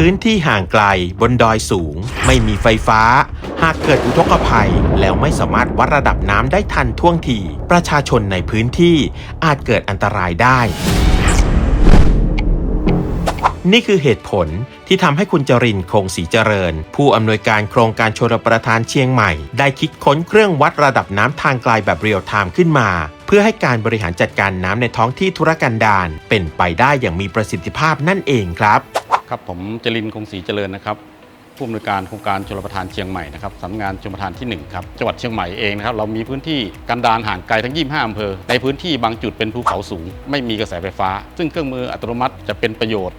พื้นที่ห่างไกลบนดอยสูง ไม่มีไฟฟ้า หากเกิดอุทกภัย แล้วไม่สามารถวัดระดับน้ำได้ทันท่วงที ประชาชนในพื้นที่อาจเกิดอันตรายได้ นี่คือเหตุผลที่ทำให้คุณจรินทร์คงศรีเจริญ ผู้อำนวยการโครงการชลประทานเชียงใหม่ ได้คิดค้นเครื่องวัดระดับน้ำทางไกลแบบเรียลไทม์ขึ้นมาเพื่อให้การบริหารจัดการน้ำในท้องที่ธุรกันดารเป็นไปได้อย่างมีประสิทธิภาพนั่นเองครับ ครับผมจรินคงศรีเจริญนะครับผู้อำนวยการโครงการชลประทานเชียงใหม่นะครับสำนักงานชลประทานที่ 1 ครับ จังหวัดเชียงใหม่เองนะครับ เรามีพื้นที่กันดารห่างไกลทั้ง 25อำเภอ ในพื้นที่บางจุดเป็นภูเขาสูง ไม่มีกระแสไฟฟ้า ซึ่งเครื่องมืออัตโนมัติจะเป็นประโยชน์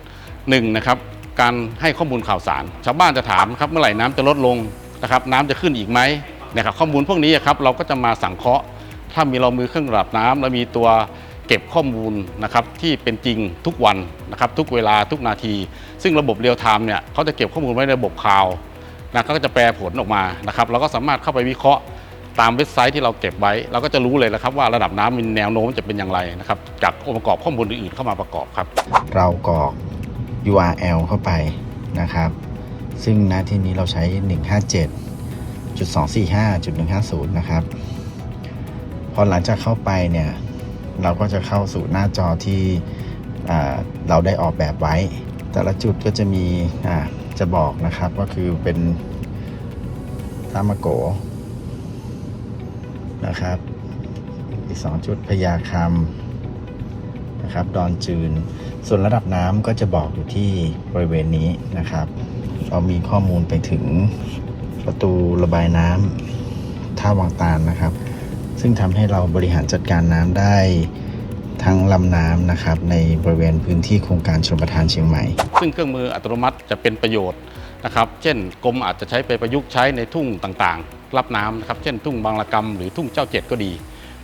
หนึ่งนะครับ การให้ข้อมูลข่าวสาร ชาวบ้านจะถามครับเมื่อไหร่น้ำจะลดลงนะครับ น้ำจะขึ้นอีกไหมนะครับ ข้อมูลพวกนี้ครับเราก็จะมาสังเคราะห์ ถ้ามีเรามือเครื่องระดับน้ำแล้วมีตัว เก็บข้อมูลนะครับที่เป็นจริงทุกวันนะครับทุกเวลาทุกนาที ซึ่งระบบเรียลไทม์เนี่ยเขาจะเก็บข้อมูลไว้ในระบบคลาวนะเขาก็จะแปลผลออกมานะครับเราก็สามารถเข้าไปวิเคราะห์ตามเว็บไซต์ที่เราเก็บไว้ เราก็จะรู้เลยนะครับว่าระดับน้ำมีแนวโน้มจะเป็นอย่างไรนะครับจากองค์ประกอบข้อมูลอื่นๆเข้ามาประกอบครับ เรากรอก URL เข้าไปนะครับ ซึ่งณที่นี้เราใช้ 157.245.150 นะครับ พอหลังจากเข้าไปเนี่ย เราก็จะเข้าสู่หน้าจอที่เราได้ออกแบบไว้ แต่ละจุดก็จะมีอ่าจะบอกนะครับก็คือเป็นทามะโกนะครับ อีก 2 จุดพญาคำนะครับ ดอนจืน ส่วนระดับน้ำก็จะบอกอยู่ที่บริเวณนี้นะครับเรามีข้อมูลไปถึงประตูระบายน้ำท่าวังตาลนะครับ ซึ่งทำให้เราบริหารจัดการน้ำได้ทั้งลำน้ำนะครับในบริเวณพื้นที่โครงการชลประทานเชียงใหม่ ซึ่งเครื่องมืออัตโนมัติจะเป็นประโยชน์นะครับเช่นกรมอาจจะใช้ไปประยุกต์ใช้ในทุ่งต่างๆ รับน้ำนะครับเช่นทุ่งบางละกำหรือทุ่งเจ้าเจ็ดก็ดี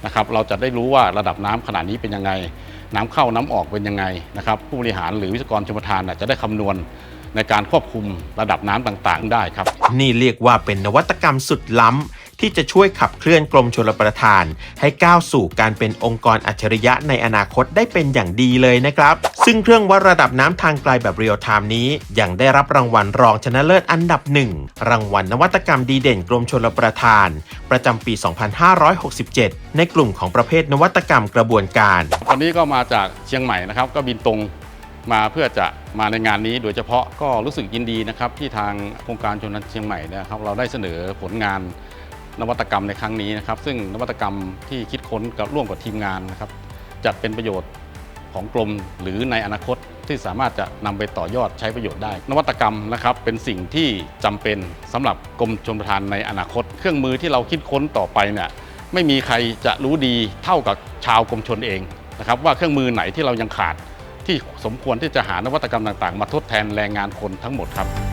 นะครับเราจะได้รู้ว่าระดับน้ำขนาดนี้เป็นยังไง น้ำเข้าน้ำออกเป็นยังไงนะครับผู้บริหารหรือวิศวกรชมประทานน่ะจะได้คำนวณในการควบคุมระดับน้ำต่างๆ ได้ครับ นี่เรียกว่าเป็นนวัตกรรมสุดล้ำ ที่จะช่วยขับเคลื่อนกรมชลประทาน ให้ก้าวสู่การเป็นองค์กรอัจฉริยะในอนาคตได้เป็นอย่างดีเลยนะครับ ซึ่งเครื่องวัดระดับน้ำทางไกลแบบเรียลไทม์นี้ ยังได้รับรางวัลรองชนะเลิศอันดับหนึ่งรางวัลนวัตกรรมดีเด่นกรมชลประทาน ประจำปี 2567 ในกลุ่มของประเภทนวัตกรรมกระบวนการวันนี้ก็มาจากเชียงใหม่นะครับ ก็บินตรงมาเพื่อจะมาในงานนี้โดยเฉพาะก็รู้สึกยินดีนะครับที่ทางโครงการชนนันเชียงใหม่นะครับ เราได้เสนอผลงาน นวัตกรรมในครั้งนี้นะครับ ซึ่งนวัตกรรมที่คิดค้นกับร่วมกับทีมงานนะครับ จะเป็นประโยชน์ของกรมหรือในอนาคตที่สามารถจะนำไปต่อยอดใช้ประโยชน์ได้ นวัตกรรมนะครับเป็นสิ่งที่จำเป็นสำหรับกรมชลประทานในอนาคต เครื่องมือที่เราคิดค้นต่อไปเนี่ยไม่มีใครจะรู้ดีเท่ากับชาวกรมชนเองนะครับว่าเครื่องมือไหนที่เรายังขาด ที่สมควรที่จะหานวัตกรรมต่างๆ มาทดแทนแรงงานคนทั้งหมดครับ